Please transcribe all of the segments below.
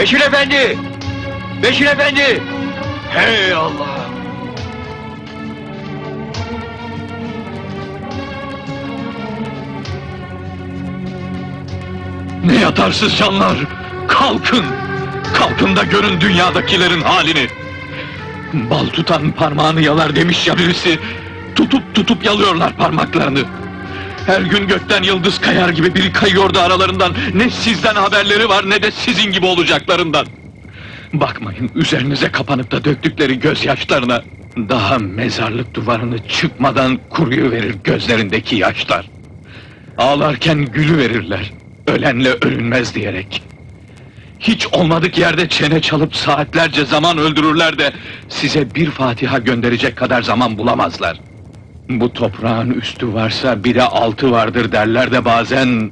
Beşir Efendi! Beşir Efendi! Hey Allah! Ne yatarsız canlar! Kalkın! Kalkın da görün dünyadakilerin halini! Bal tutan parmağını yalar demiş ya birisi. Tutup tutup yalıyorlar parmaklarını. Her gün gökten yıldız kayar gibi biri kayıyordu aralarından. Ne sizden haberleri var ne de sizin gibi olacaklarından. Bakmayın üzerinize kapanıp da döktükleri gözyaşlarına. Daha mezarlık duvarını çıkmadan kuruyu verir gözlerindeki yaşlar. Ağlarken gülü verirler. Ölenle ölünmez diyerek. Hiç olmadık yerde çene çalıp saatlerce zaman öldürürler de size bir Fatiha gönderecek kadar zaman bulamazlar. Bu toprağın üstü varsa bir de altı vardır derler de bazen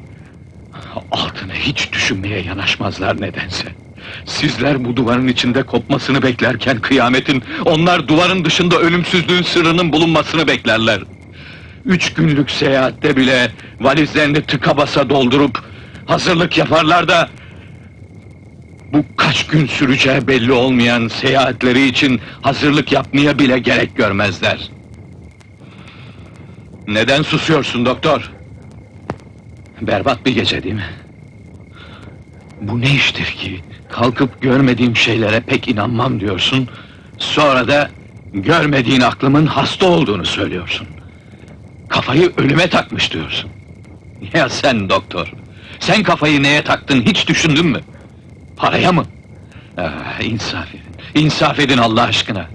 altını hiç düşünmeye yanaşmazlar nedense. Sizler bu duvarın içinde kopmasını beklerken kıyametin, onlar duvarın dışında ölümsüzlüğün sırrının bulunmasını beklerler. Üç günlük seyahatte bile valizlerini tıka basa doldurup hazırlık yaparlar da bu kaç gün süreceği belli olmayan seyahatleri için hazırlık yapmaya bile gerek görmezler. Neden susuyorsun doktor? Berbat bir gece değil mi? Bu ne iştir ki? Kalkıp görmediğim şeylere pek inanmam diyorsun. Sonra da görmediğin aklımın hasta olduğunu söylüyorsun. Kafayı ölüme takmış diyorsun. Ya sen doktor, sen kafayı neye taktın hiç düşündün mü? Paraya mı? Ah, insaf edin, insaf edin Allah aşkına.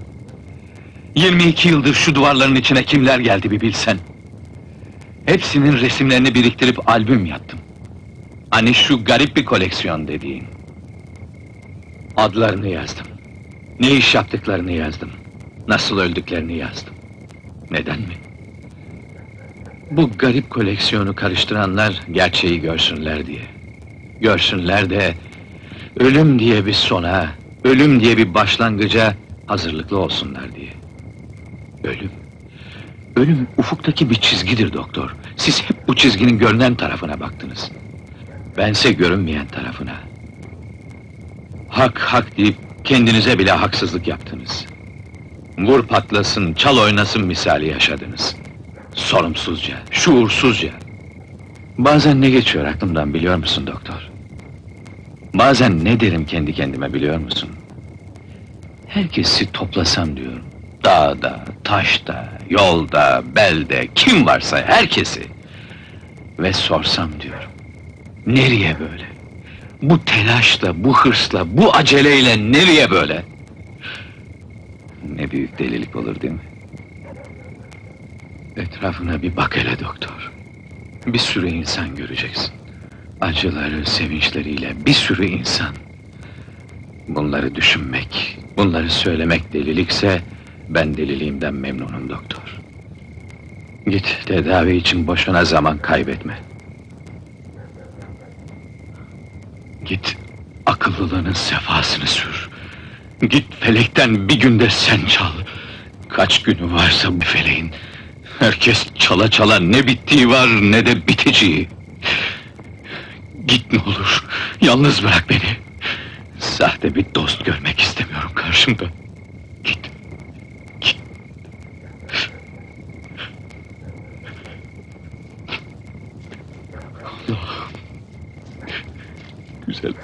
22 yıldır şu duvarların içine kimler geldi bir bilsen. Hepsinin resimlerini biriktirip albüm yaptım. Hani şu garip bir koleksiyon dediğin. Adlarını yazdım. Ne iş yaptıklarını yazdım. Nasıl öldüklerini yazdım. Neden mi? Bu garip koleksiyonu karıştıranlar gerçeği görsünler diye. Görsünler de ölüm diye bir sona, ölüm diye bir başlangıca hazırlıklı olsunlar diye. Ölüm. Ölüm ufuktaki bir çizgidir doktor. Siz hep bu çizginin görünen tarafına baktınız. Bense görünmeyen tarafına. Hak hak deyip kendinize bile haksızlık yaptınız. Vur patlasın, çal oynasın misali yaşadınız. Sorumsuzca, şuursuzca. Bazen ne geçiyor aklımdan biliyor musun doktor? Bazen ne derim kendi kendime biliyor musun? Herkesi toplasam diyorum. Dağda, taşta, yolda, belde, kim varsa herkesi. Ve sorsam diyorum. Nereye böyle? Bu telaşla, bu hırsla, bu aceleyle nereye böyle? Ne büyük delilik olur değil mi? Etrafına bir bak hele doktor. Bir sürü insan göreceksin. Acıları, sevinçleriyle bir sürü insan. Bunları düşünmek, bunları söylemek delilikse... ...ben deliliğimden memnunum doktor. Git tedavi için boşuna zaman kaybetme. Git akıllılığının sefasını sür. Git felekten bir günde sen çal. Kaç günü varsa bu feleğin. Herkes çala çala ne bittiği var ne de biteceği. Git ne olur, yalnız bırak beni. Sahte bir dost görmek istemiyorum karşımda. Güzel.